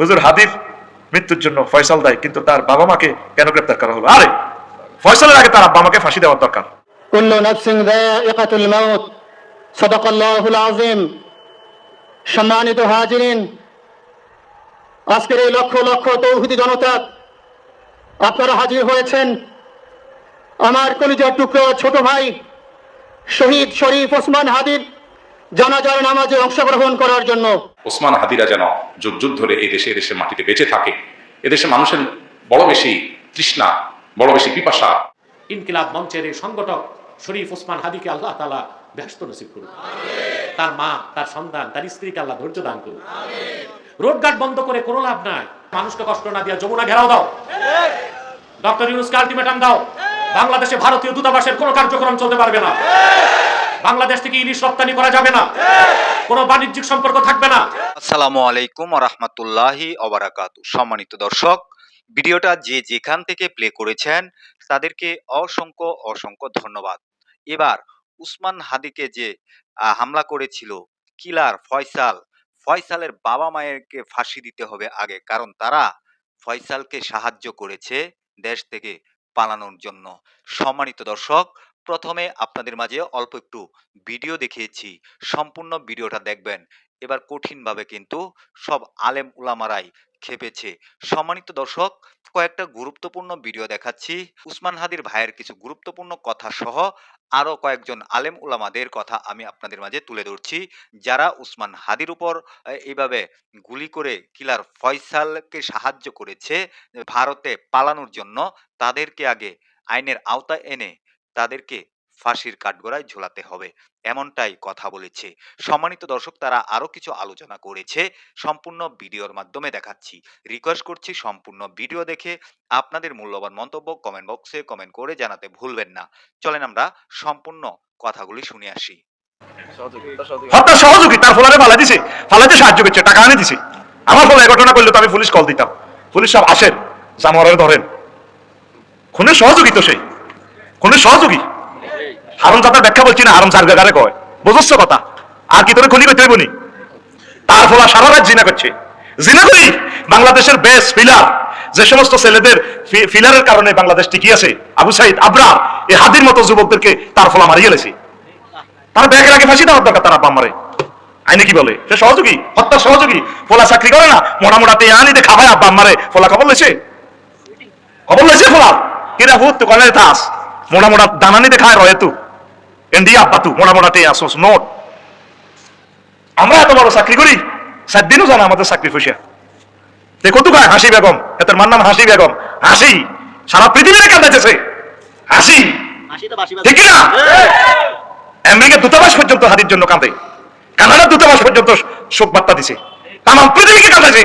হুজুর হাবিব মৃত্যুর জন্য ফয়সাল দেয়, কিন্তু তার বাবা মাকে কেন গ্রেপ্তার করা হলো? আরে, ফয়সালের আগে তার আব্বা মাকে ফাঁসি দেওয়ার দরকার। সম্মানিত হাজিরিন, আজকের এই লক্ষ লক্ষ তৌহিদি জনতা, আপনারা হাজির হয়েছেন। আমার কলিজার টুকরো ছোট ভাই, শহীদ শরীফ ওসমান হাদিব জানাজার নামাজে অংশগ্রহণ করার জন্য। ওসমান হাদিরা যেন যুগ যুগ ধরে এই দেশে এদেশের মাটিতে বেঁচে থাকে। এদেশে মানুষের বড় বেশি তৃষ্ণা, বড় বেশি পিপাসা। ইনকিলাব মঞ্চের এই সংগঠক শরীফ ওসমান হাদিকে আল্লাহ তালা ব্যস্ত নসিব করুন তার মা, তার সন্তান, তার স্ত্রীকে আল্লাহ ধৈর্য দান করুন রোডঘাট বন্ধ করে কোনো লাভ নাই। মানুষকে কষ্ট না দিয়া যমুনা ঘেরাও দাও। ডক্টর ইউনুসকে আলটিমেটাম দাও। বাংলাদেশে ভারতীয় দূতাবাসের কোনো কার্যক্রম চলতে পারবে না। বাংলাদেশ থেকে ইলিশ রপ্তানি করা যাবে না। কোনো বাণিজ্যিক সম্পর্ক থাকবে না। আসসালামু আলাইকুম রহমতুল্লাহি অবরাকাতু সম্মানিত দর্শক, ভিডিওটা যে যেখান থেকে প্লে করেছেন, তাদেরকে অসংখ্য অসংখ্য ধন্যবাদ। এবার উসমান হাদিকে যে হামলা করেছিল, কিলার ফয়সাল, ফয়সালের বাবা মায়েরকে ফাঁসি দিতে হবে আগে, কারণ তারা ফয়সালকে সাহায্য করেছে দেশ থেকে পালানোর জন্য। সম্মানিত দর্শক প্রথমে আপনাদের মাঝে অল্প একটু ভিডিও দেখিয়েছি। সম্পূর্ণ ভিডিওটা দেখবেন। এবার কঠিনভাবে কিন্তু সব আলেম উলামারাই খেপেছে। সম্মানিত দর্শক, কয়েকটা গুরুত্বপূর্ণ ভিডিও দেখাচ্ছি। উসমান হাদির ভাইয়ের কিছু গুরুত্বপূর্ণ কথা সহ আরও কয়েকজন আলেম উলামাদের কথা আমি আপনাদের মাঝে তুলে ধরছি। যারা উসমান হাদির উপর এইভাবে গুলি করে কিলার ফয়সালকে সাহায্য করেছে ভারতে পালানোর জন্য, তাদেরকে আগে আইনের আওতায় এনে তাদেরকে ফাঁসির কাঠগড়ায় ঝোলাতে হবে। এমনটাই কথা বলেছে। সম্মানিত দর্শক তারা আরও কিছু আলোচনা করেছে। সম্পূর্ণ ভিডিওর মাধ্যমে দেখাচ্ছি। রিকোয়েস্ট করছি সম্পূর্ণ ভিডিও দেখে আপনাদের মূল্যবান মন্তব্য কমেন্ট বক্সে কমেন্ট করে জানাতে ভুলবেন না। চলেন আমরা সম্পূর্ণ কথাগুলি শুনে আসি। হত্যা সহযোগী তার ফলারে ফালা দিছে। ফালাতে সাহায্য করছে টাকা আনে দিছে। আমার ফলে ঘটনা করলে তো আমি পুলিশ কল দিতাম। পুলিশ সব আসেন জানোয়ারের ধরেন। খুনের সহযোগী তো সেই। খুনের সহযোগী? হারম জাতার ব্যাখ্যা বলছি না হারম জারগারে কয়। বুঝছ কথা? আর কি তোরে খুনি করতে বনি তার ফলা সারা রাত জিনা করছে। জিনা করি? বাংলাদেশের বেশ ফিলার যে সমস্ত ছেলেদের ফিলারের কারণে বাংলাদেশ টিকি আছে, আবু সাইদ আবরা এই হাদির মতো যুবকদেরকে তার ফলা মারিয়ে গেছে তার ব্যাগের আগে ফাঁসি দেওয়ার দরকার তারা মারে আইনে কি বলে? সে সহযোগী, হত্যা সহযোগী। ফোলা চাকরি করে না মোটা মোটা তে আনিতে খাবাই আব্বা আম্মারে। ফোলা খবর লেছে? খবর লেছে ফোলা? কিরা ভূত তো কলে থাস? মোটা মোটা দানা নিতে খায় রয়ে তু। এন্ডি আব্বা তু মোটা মোটা তে আসোস নোট। আমরা এত বড় চাকরি করি সাত দিনও জানা আমাদের চাকরি ফুসে দেখো তো খায় হাসি বেগম এটার মান নাম হাসি বেগম। হাসি সারা পৃথিবীতে কান্দাইতেছে হাসি। ঠিক না আমেরিকার দূতাবাস পর্যন্ত হাদির জন্য কাঁদে। কানাডার দূতাবাস পর্যন্ত শোক বার্তা দিছে। তাম পৃথিবীকে কাঁদাছে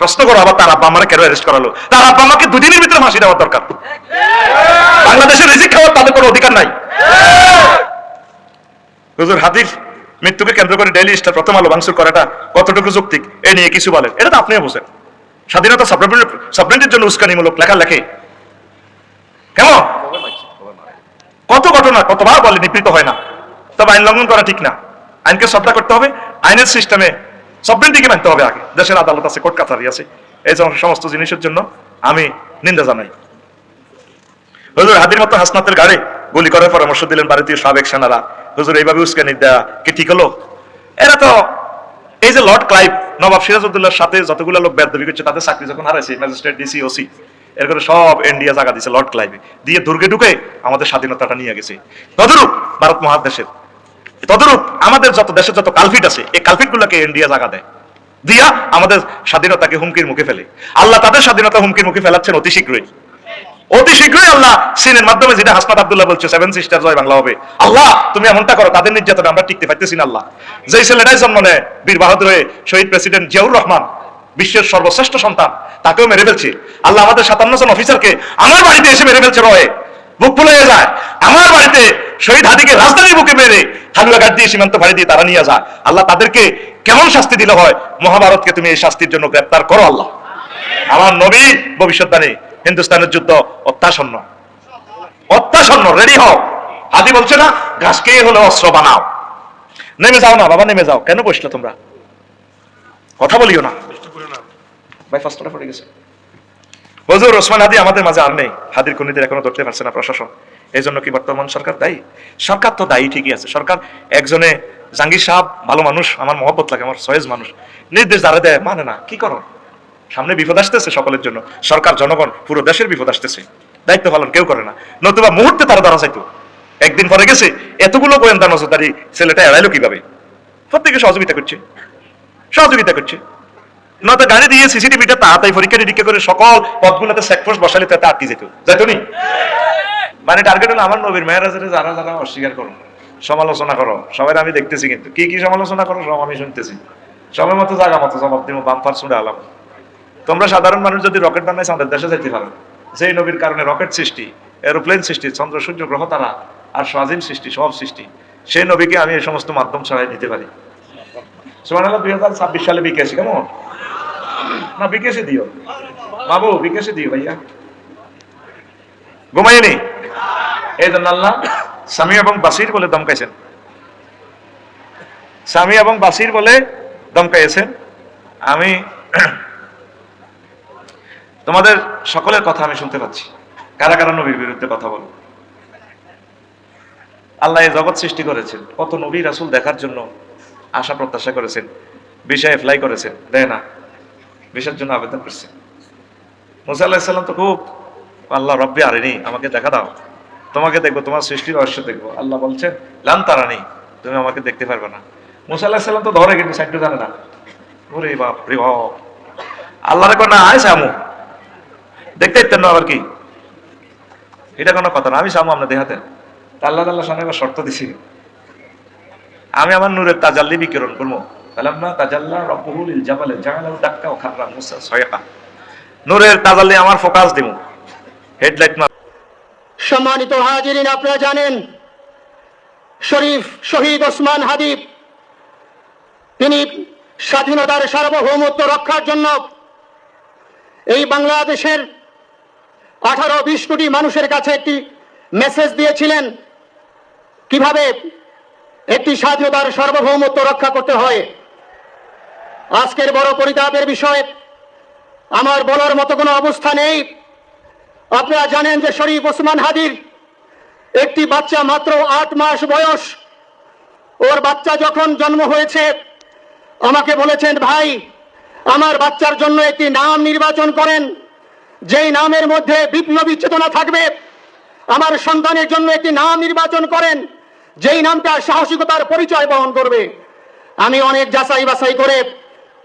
প্রশ্ন করো, আবার তার আব্বা আমাকে কেন অ্যারেস্ট করালো? তার আব্বা আমাকে দুদিনের ভিতরে ফাঁসি দেওয়ার দরকার। বাংলাদেশের রিজিক খাওয়ার তাদের কোনো অধিকার নাই। হুজুর হাদির মৃত্যুকে কেন্দ্র করে ডেইলি স্টার প্রথম আলো ভাঙচুর করাটা কতটুকু যৌক্তিক? এ নিয়ে কিছু বলেন। এটা তো আপনিও বোঝেন। স্বাধীনতা সাবরেন্টের জন্য উস্কানিমূলক লেখা লেখে। কেন? কত ঘটনা, কতবার বলে নিপীড়িত হয় না। তবে আইন লঙ্ঘন করা ঠিক না। আইনকে শ্রদ্ধা করতে হবে। আইনের সিস্টেমে সবরেন্টিকে মানতে হবে আগে। দেশের আদালত আছে, কোর্ট কাছারি আছে। এই সম- সমস্ত জিনিসের জন্য আমি নিন্দা জানাই। হুজুর হাদির মতো হাসনাতের গাড়ি গুলি করার পরামর্শ দিলেন ভারতীয় সাবেক সেনারা। হুজুর, এইভাবে উস্কানি দেওয়া কি ঠিক হলো? এরা তো এই যে লর্ড ক্লাইভ, নবাব সিরাজউদ্দৌলার সাথে যতগুলো লোক বেদবি করছে, তাদের চাকরি যখন হারাইছে, ম্যাজিস্ট্রেট, ডিসি, ওসি, এর করে সব ইন্ডিয়া জায়গা দিছে লর্ড ক্লাইভে। দিয়ে দুর্গে ঢুকে আমাদের স্বাধীনতাটা নিয়ে গেছে। তদরূপ ভারত মহাদেশের তদরূপ আমাদের যত দেশের যত কালফিট আছে, এই কালফিট গুলোকে ইন্ডিয়া জায়গা দেয়। দিয়া আমাদের স্বাধীনতাকে হুমকির মুখে ফেলে। আল্লাহ তাদের স্বাধীনতা হুমকির মুখে ফেলাচ্ছেন অতি শীঘ্রই। অতি শীঘ্রই আল্লাহ সিনের মাধ্যমে যেটা হাসনাত আব্দুল্লাহ বলছে সেভেন সিস্টার জয় বাংলা হবে। আল্লাহ, তুমি এমনটা করো, তাদের নির্যাতনে আমরা টিকতে পারতেছি না আল্লাহ। যেই ছেলেটাই জন্ম নেয়, বীর বাহাদুর হয়ে শহীদ প্রেসিডেন্ট জিয়াউর রহমান, বিশ্বের সর্বশ্রেষ্ঠ সন্তান, তাকেও মেরে ফেলছে। আল্লাহ আমাদের সাতান্ন জন অফিসারকে আমার বাড়িতে এসে মেরে ফেলছে রয়ে। বুক ফুলে যায়। আমার বাড়িতে শহীদ হাদিকে রাজধানীর বুকে মেরে হালুয়া গাছ দিয়ে সীমান্ত ভাড়ি দিয়ে তারা নিয়ে যায়। আল্লাহ তাদেরকে কেমন শাস্তি দিলে হয়? মহাভারতকে তুমি এই শাস্তির জন্য গ্রেপ্তার করো আল্লাহ। আমার নবী ভবিষ্যৎবাণী হিন্দুস্তানের যুদ্ধ অত্যাসন্ন অত্যাসন্ন রেডি হও। হাদি বলছে না, ঘাসকে হলে অস্ত্র বানাও। নেমে যাও না, বাবা, নেমে যাও। কেন বসলে তোমরা? কথা বলিও না। ভাই ফার্স্টটা পড়ে গেছে। হজুর ওসমান হাদি আমাদের মাঝে আর নেই। হাদির খুনিদের এখনও ধরতে পারছে না প্রশাসন। এই জন্য কি বর্তমান সরকার দায়ী? সরকার তো দায়ী, ঠিকই আছে। সরকার একজনে জাঙ্গির সাহেব, ভালো মানুষ, আমার মহব্বত লাগে, আমার সয়েজ মানুষ। নির্দেশ দ্বারা দেয় মানে না, কি করো? সামনে বিপদ আসতেছে সকলের জন্য। সরকার, জনগণ, পুরো দেশের বিপদ আসতেছে। দায়িত্ব পালন কেউ করে না। নতুবা মুহূর্তে তারা ধরা যাইতো। একদিন পরে গেছে, এতগুলো গোয়েন্দা নজরদারি ছেলেটা এড়াইলো কীভাবে? প্রত্যেকে সহযোগিতা করছে। সহযোগিতা করছে। গাড়ি দিয়ে সিসিটিভিটা তাড়াতাড়ি পরীক্ষা নিরীক্ষা করে সকল বসালে তাতে আটকে যেত। যাইতো নি? মানে টার্গেট হলো আমার নবীর যারা যারা অস্বীকার করো। সমালোচনা করো। সবাই আমি দেখতেছি কিন্তু। কি কি সমালোচনা করো? সব আমি শুনতেছি। সময় মতো জায়গা মতো জবাব দিব শুনে আলাম। তোমরা সাধারণ মানুষ যদি রকেট বানাই দেশে যেতে পারো। যেই নবীর কারণে রকেট সৃষ্টি এরোপ্লেন সৃষ্টি, চন্দ্র, সূর্য, গ্রহ, তারা, আর স্বাধীন সৃষ্টি, সব সৃষ্টি, সেই নবীকে আমি এই সমস্ত মাধ্যম ছাড়াই নিতে পারি। সুমান দুই হাজার ছাব্বিশ সালে বিকেছি কেমন? না, বিকেশে দিও। বাবু, বিকেশে দিও ভাইয়া। ঘুমাইনি এই জন্য আল্লাহ স্বামী এবং বাসির বলে দমকাইছেন। স্বামী এবং বাসির বলে দমকাইছেন। আমি তোমাদের সকলের কথা আমি শুনতে পাচ্ছি। কারা কারা নবীর বিরুদ্ধে কথা বল? আল্লাহ এই জগৎ সৃষ্টি করেছেন। কত নবী রাসূল দেখার জন্য আশা প্রত্যাশা করেছেন, বিষয় অ্যাপ্লাই করেছেন, দেয় না। বিষয়ের জন্য আবেদন করছেন মুসা আল্লাহিসাল্লাম তো খুব, আল্লাহ রব্বি আরেনি, আমাকে দেখা দাও। তোমাকে দেখব, তোমার সৃষ্টির রহস্য দেখব। আল্লাহ বলছে লান তারা নেই তুমি আমাকে দেখতে পারবে না। মুসা আল্লাহিসাল্লাম তো ধরে কিন্তু, সাইডটা জানে না। ওরে বাপ রে বাপ। আল্লাহরে কোনো আয় সামু দেখতে ইতেন না আবার কি? এটা কোনো কথা না, আমি সামু আপনার দেহাতে আল্লাহ তাল্লাহ সামনে শর্ত দিছি। আমি আমার নূরের তাজাল্লি বিকিরণ করব। তাজাল্লা মুসা সায়কা নূরের তাজাল্লি আমার ফোকাস দিমু হেডলাইট মার সম্মানিত হাজিরিন, আপনারা জানেন, শরীফ শহীদ ওসমান তিনি স্বাধীনতার সার্বভৌমত্ব রক্ষার জন্য এই বাংলাদেশের আঠারো, বিশ কোটি মানুষের কাছে একটি মেসেজ দিয়েছিলেন। কীভাবে একটি স্বাধীনতার সার্বভৌমত্ব রক্ষা করতে হয়। আজকের বড় পরিতাপের বিষয়, আমার বলার মতো কোনো অবস্থা নেই। আপনারা জানেন যে শরীফ ওসমান হাদির একটি বাচ্চা মাত্র আট মাস বয়স। ওর বাচ্চা যখন জন্ম হয়েছে, আমাকে বলেছেন, ভাই, আমার বাচ্চার জন্য একটি নাম নির্বাচন করেন। যেই নামের মধ্যে বিপ্লবী চেতনা থাকবে, আমার সন্তানের জন্য একটি নাম নির্বাচন করেন। যেই নামটা সাহসিকতার পরিচয় বহন করবে, আমি অনেক যাচাই বাছাই করে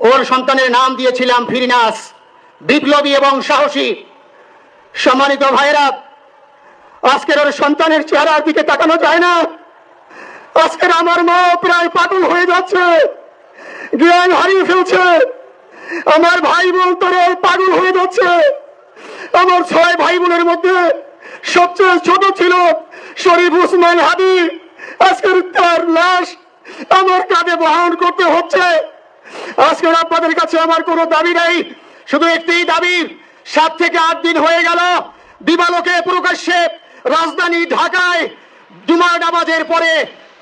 ওর সন্তানের নাম দিয়েছিলাম ফিরিনাস, বিপ্লবী এবং সাহসী। সম্মানিত ভাইরা আজকের ওর সন্তানের চেহারার দিকে তাকানো যায় না। আজকের আমার মা প্রায় পাগল হয়ে যাচ্ছে, জ্ঞান হারিয়ে ফেলছে। আমার ভাই বোন তোরে পাগল হয়ে যাচ্ছে। আমার ছয় ভাই বোনের মধ্যে সবচেয়ে ছোট ছিল শরীফ উসমান হাদি। আজকের তার লাশ আমার কাঁধে বহন করতে হচ্ছে। আজকের আপনাদের কাছে আমার কোনো দাবি নেই। শুধু একটিই দাবি, সাত থেকে আট দিন হয়ে গেল। দিবালোকে প্রকাশ্যে রাজধানী ঢাকায় জুমার নামাজের পরে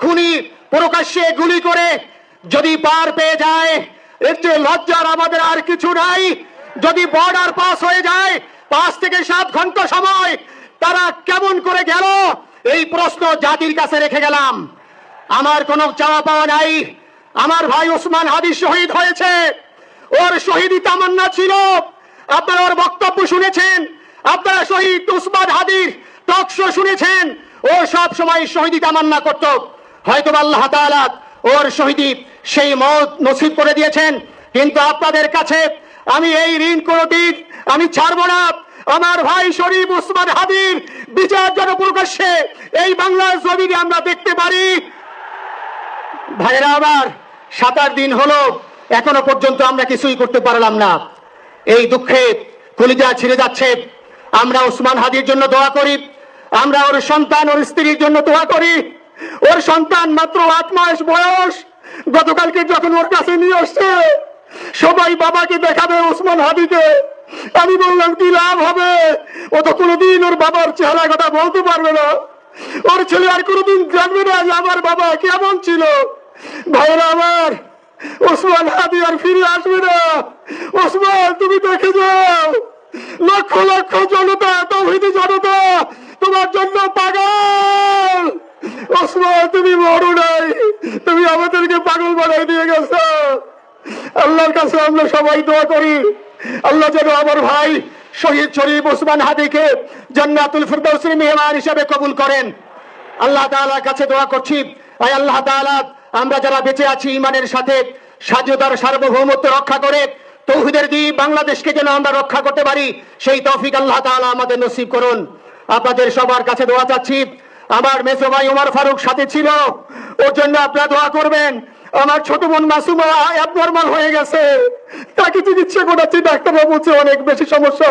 খুনি প্রকাশ্যে গুলি করে যদি পার পেয়ে যায়, এর চেয়ে লজ্জার আমাদের আর কিছু নাই। যদি বর্ডার পাস হয়ে যায়, পাঁচ থেকে সাত ঘণ্টা সময় তারা কেমন করে গেল? এই প্রশ্ন জাতির কাছে রেখে গেলাম। আমার কোনো চাওয়া পাওয়া নাই। আমার ভাই ওসমান হাদি শহীদ হয়েছে। ওর শহীদি তামান্না ছিল। আপনারা ওর বক্তব্য শুনেছেন। আপনারা শহীদ উসমান হাদির টকশো শুনেছেন। ও সব সময় শহীদি তামান্না করত। হয়তো আল্লাহ তাআলা ওর শহীদি সেই মত নসিব করে দিয়েছেন। কিন্তু আপনাদের কাছে আমি এই ঋণ কোনদিন আমি ছাড়বো না। আমার ভাই শরীফ উসমান হাদির বিচার যেন প্রকাশ্যে এই বাংলার জমিনে আমরা দেখতে পারি। ভাইরা আমার সাত আট দিন হলো, এখনও পর্যন্ত আমরা কিছুই করতে পারলাম না। এই দুঃখে কলিজা ছিঁড়ে যাচ্ছে। আমরা ওসমান হাদির জন্য দোয়া করি। আমরা ওর সন্তান, ওর স্ত্রীর জন্য দোয়া করি। ওর সন্তান মাত্র আট মাস বয়স। গতকালকে যখন ওর কাছে নিয়ে আসছে সবাই বাবাকে দেখাবে ওসমান হাদিকে। আমি বললাম, কি লাভ হবে? ও তো কোনোদিন ওর বাবার চেহারা কথা বলতে পারবে না। ওর ছেলে আর কোনোদিন জানবে না যে আমার বাবা কেমন ছিল। ভাইরা আমার, ওসমান হাদি আর ফিরে আসবে না। ওসমান, তুমি তুমি দেখে যাও। লক্ষ লক্ষ জনতা, তৌহিদি জনতা, তোমার জন্য পাগল। ওসমান, তুমি মরো নাই। তুমি আমাদেরকে পাগল বানাই দিয়ে গেছো। আল্লাহর কাছে আমরা সবাই দোয়া করি। আল্লাহ যেন আমার ভাই শহীদ শরীফ ওসমান হাদিকে জান্নাতুল ফিরদৌসের মেহমান হিসেবে কবুল করেন। আল্লাহ তাআলার কাছে দোয়া করছি। আয় আল্লাহ তাআলা, আমরা যারা বেঁচে আছি ইমানের সাথে স্বাধীনতার সার্বভৌমত্ব রক্ষা করে, তৌহিদের দ্বীপ বাংলাদেশকে যেন আমরা রক্ষা করতে পারি, সেই তৌফিক আল্লাহ তাআলা আমাদের নসিব করুন। আপনাদের সবার কাছে দোয়া চাচ্ছি। আমার মেসো ভাই ওমর ফারুক সাথে ছিল, ওর জন্য আপনারা দোয়া করবেন। আমার ছোট বোন মাসুমা হয়ে গেছে। তাকে চিকিৎসা করাচ্ছি ডাক্তাররা বলছে, অনেক বেশি সমস্যা।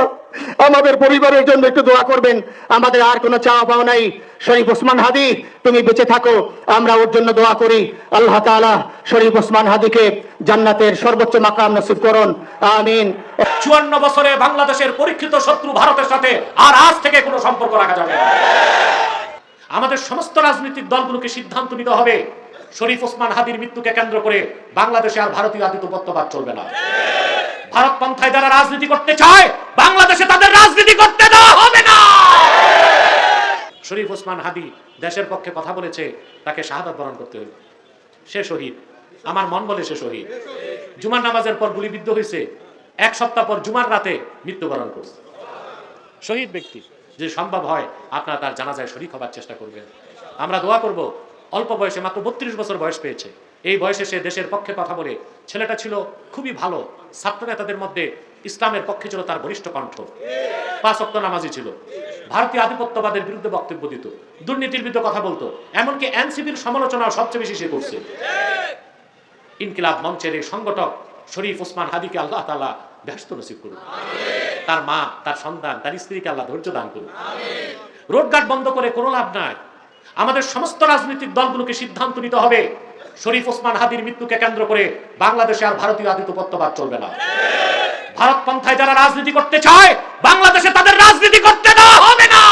আমাদের পরিবারের জন্য একটু দোয়া করবেন। আমাদের আর কোনো চাওয়া পাওয়া নাই। শরীফ ওসমান হাদি, তুমি বেঁচে থাকো। আমরা ওর জন্য দোয়া করি। আল্লাহ তাআলা শরীফ ওসমান হাদিকে জান্নাতের সর্বোচ্চ মাকাম নসিব করুন। আমিন। চুয়ান্ন বছরে বাংলাদেশের পরীক্ষিত শত্রু ভারতের সাথে আর আজ থেকে কোনো সম্পর্ক রাখা যাবে আমাদের সমস্ত রাজনৈতিক দলগুলোকে সিদ্ধান্ত নিতে হবে। শরীফ ওসমান হাদির মৃত্যুকে কেন্দ্র করে বাংলাদেশে আর ভারতীয় আধিপত্যবাদ চলবে না। ভারত পন্থায় যারা রাজনীতি করতে চায়, বাংলাদেশে তাদের রাজনীতি করতে দেওয়া হবে না। শরীফ ওসমান হাদি দেশের পক্ষে কথা বলেছে, তাকে শাহাদাত বরণ করতে হইল সে শহীদ। আমার মন বলে সে শহীদ। জুমার নামাজের পর গুলিবিদ্ধ হয়েছে এক সপ্তাহ পর জুমার রাতে মৃত্যুবরণ করছে। শহীদ ব্যক্তি, যে সম্ভব হয়, আপনারা তার জানাজায় শরীক হবার চেষ্টা করবেন। আমরা দোয়া করব অল্প বয়সে, মাত্র বত্রিশ বছর বয়স পেয়েছে। এই বয়সে সে দেশের পক্ষে কথা বলে, ছেলেটা ছিল খুবই ভালো, ছাত্র নেতাদের মধ্যে ইসলামের পক্ষে ছিল তার বলিষ্ঠ কণ্ঠ। পাঁচ অক্ট নামাজি ছিল। ভারতীয় আধিপত্যবাদের বিরুদ্ধে বক্তব্য দিত। দুর্নীতির বিরুদ্ধে কথা বলতো। এমনকি এনসিপির সমালোচনা সবচেয়ে বেশি সে করছে। ইনকিলাব মঞ্চের এই সংগঠক শরীফ ওসমান হাদিকে আল্লাহ তালা ব্যস্ত নসিব করুন তার মা, তার সন্তান, তার স্ত্রীকে আল্লাহ ধৈর্য দান করুন রোডঘাট বন্ধ করে কোনো লাভ নাই। আমাদের সমস্ত রাজনৈতিক দলগুলোকে সিদ্ধান্ত নিতে হবে। শরীফ ওসমান হাদির মৃত্যুকে কেন্দ্র করে বাংলাদেশে আর ভারতীয় আধিপত্যবাদ চলবে না। ভারত পন্থায় যারা রাজনীতি করতে চায়, বাংলাদেশে তাদের রাজনীতি করতে দেওয়া হবে না।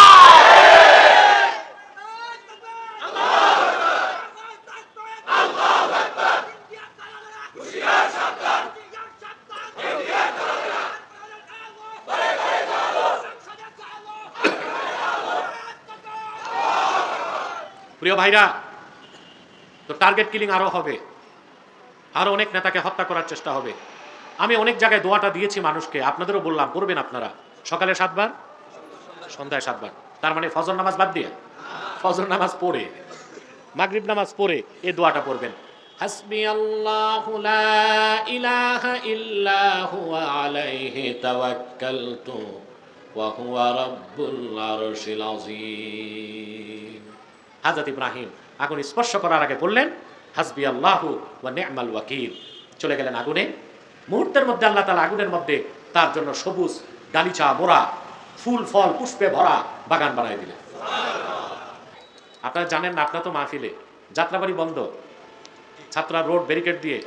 প্রিয় ভাইরা, তো টার্গেট কিলিং আরও হবে। আরও অনেক নেতাকে হত্যা করার চেষ্টা হবে। আমি অনেক জায়গায় দোয়াটা দিয়েছি মানুষকে, আপনাদেরও বললাম, করবেন আপনারা। সকালে সাতবার, সন্ধ্যায় সাতবার। তার মানে ফজর নামাজ বাদ দিয়ে, ফজর নামাজ পড়ে, মাগরিব নামাজ পড়ে, এ দোয়াটা পড়বেন। হাসবি আল্লাহু লা ইলাহা ইল্লা আলাইহি তাওয়াক্কালতু, ওয়া হুয়া রাব্বুল আরশিল আযীম। হাজরত ইব্রাহিম আগুন স্পর্শ করার আগে বললেন, হাসবি আল্লাহু ওয়া নি'মাল ওয়াকিল। চলে গেলেন আগুনে। মুহূর্তের মধ্যে আল্লাহ তাআলা আগুনের মধ্যে তার জন্য সবুজ গালিচা মোড়া ফুল, ফল, পুষ্পে ভরা বাগান বানায় দিলেন। আপনারা জানেন না, আপনারা তো মাহফিলে যাত্রাবাড়ি বন্ধ। ছাত্ররা রোড ব্যারিকেড দিয়ে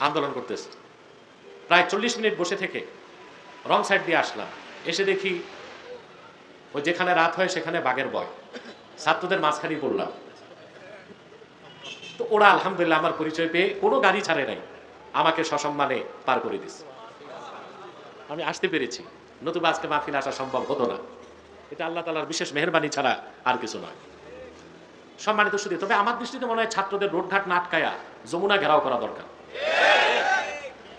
আন্দোলন করতেছে। প্রায় চল্লিশ মিনিট বসে থেকে রং সাইড দিয়ে আসলাম। এসে দেখি ওই যেখানে রাত হয় সেখানে বাঘের বয় ছাত্রদের মাঝখানেই পড়লাম। তো ওরা আলহামদুলিল্লাহ আমার পরিচয় পেয়ে কোনো গাড়ি ছাড়ে নাই। আমাকে সসম্মানে পার করে দিছে আমি আসতে পেরেছি। নতুবা আজকে মাহফিল আসা সম্ভব হতো না। এটা আল্লাহ তালার বিশেষ মেহরবানি ছাড়া আর কিছু নয়। সম্মানিত শুধু তবে আমার দৃষ্টিতে মনে হয় ছাত্রদের রোডঘাট না আটকায়া যমুনা ঘেরাও করা দরকার।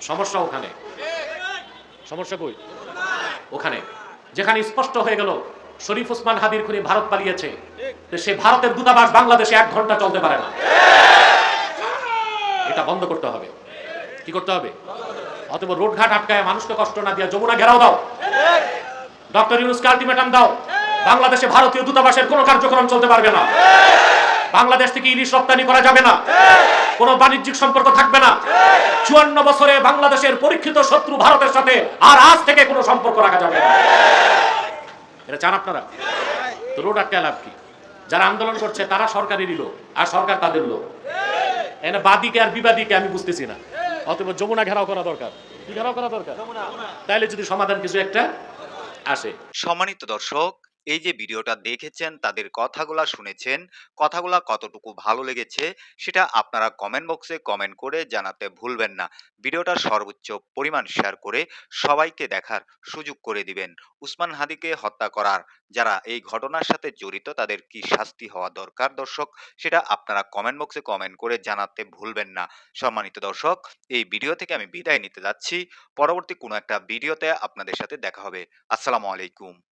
সমস্যা ওখানে। সমস্যা কই? ওখানে। যেখানে স্পষ্ট হয়ে গেল, শরীফ ওসমান হাদির খুনি ভারত পালিয়েছে। সে ভারতের দূতাবাস বাংলাদেশে এক ঘণ্টা চলতে পারে না। এটা বন্ধ করতে হবে। কি করতে হবে? অতএব রোডঘাট আটকায় মানুষকে কষ্ট না দিয়া যমুনা ঘেরাও দাও। ডক্টর ইউনুসকে আলটিমেটাম দাও। বাংলাদেশে ভারতীয় দূতাবাসের কোনো কার্যক্রম চলতে পারবে না। বাংলাদেশ থেকে ইলিশ রপ্তানি করা যাবে না। কোনো বাণিজ্যিক সম্পর্ক থাকবে না। চুয়ান্ন বছরে বাংলাদেশের পরীক্ষিত শত্রু ভারতের সাথে আর আজ থেকে কোনো সম্পর্ক রাখা যাবে না। এটা চান আপনারা? তো রোড আটকায় লাভ কি? যারা আন্দোলন করছে তারা সরকারেরই লোক আর সরকার তাদের লোক। এনে বাদিকে আর বিবাদীকে আমি বুঝতেছি না। অতএব যমুনা ঘেরাও করা দরকার। কি ঘেরাও করা দরকার? তাইলে যদি সমাধান কিছু একটা আসে। সম্মানিত দর্শক এই যে ভিডিওটা দেখেছেন, তাদের কথাগুলা শুনেছেন, কথাগুলা কতটুকু ভালো লেগেছে, সেটা আপনারা কমেন্ট বক্সে কমেন্ট করে জানাতে ভুলবেন না। ভিডিওটা সর্বোচ্চ পরিমাণ শেয়ার করে সবাইকে দেখার সুযোগ করে দিবেন। উসমান হাদিকে হত্যা করার যারা এই ঘটনার সাথে জড়িত, তাদের কি শাস্তি হওয়া দরকার দর্শক? সেটা আপনারা কমেন্ট বক্সে কমেন্ট করে জানাতে ভুলবেন না। সম্মানিত দর্শক, এই ভিডিও থেকে আমি বিদায় নিতে যাচ্ছি। পরবর্তী কোনো একটা ভিডিওতে আপনাদের সাথে দেখা হবে। আসসালামু আলাইকুম।